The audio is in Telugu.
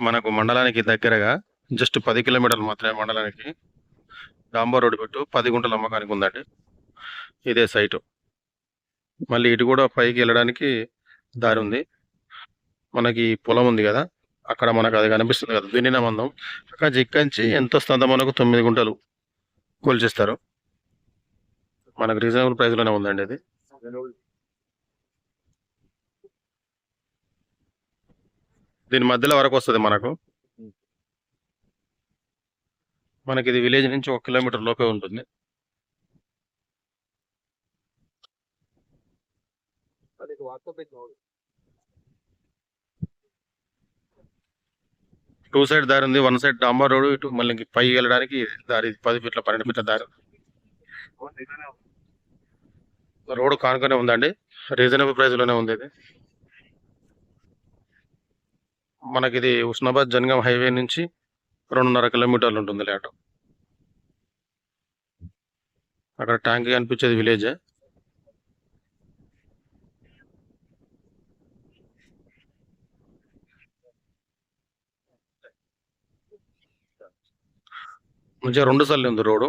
మనకు మండలానికి దగ్గరగా జస్ట్ పది కిలోమీటర్లు మాత్రమే మండలానికి డాంబర్ రోడ్డు పెట్టు. పది గుంటల అమ్మకానికి ఉందండి. ఇదే సైటు మళ్ళీ ఇటు కూడా పైకి వెళ్ళడానికి దారి ఉంది. మనకి పొలం ఉంది కదా అక్కడ మనకు అది కనిపిస్తుంది కదా దున్నిన మందం. అక్కడ జిక్కంచి ఎంత వస్తుందో మనకు తొమ్మిది గుంటలు కొలిచేస్తారు? మనకు రీజనబుల్ ప్రైస్లోనే ఉందండి ఇది దీని మధ్యలో వరకు వస్తుంది మనకు. మనకి ఇది విలేజ్ నుంచి ఒక కిలోమీటర్ లోపే ఉంటుంది. టూ సైడ్ దారి ఉంది వన్ సైడ్ డాంబర్ రోడ్ ఇటు మళ్ళీ పైకి వెళ్ళడానికి దారి పది ఫీట్ల పన్నెండు ఫీట్ల దారి. రోడ్ కానుకనే ఉందండి. రీజనబుల్ ప్రైస్లోనే ఉంది ఇది. మనకి ఇది ఉస్నాబాద్ జనగాం హైవే నుంచి రెండున్నర కిలోమీటర్లు ఉంటుంది లేట అక్కడ ట్యాంక్ కనిపించేది విలేజ్. మంచిగా రెండు సార్లు ఉంది రోడ్డు.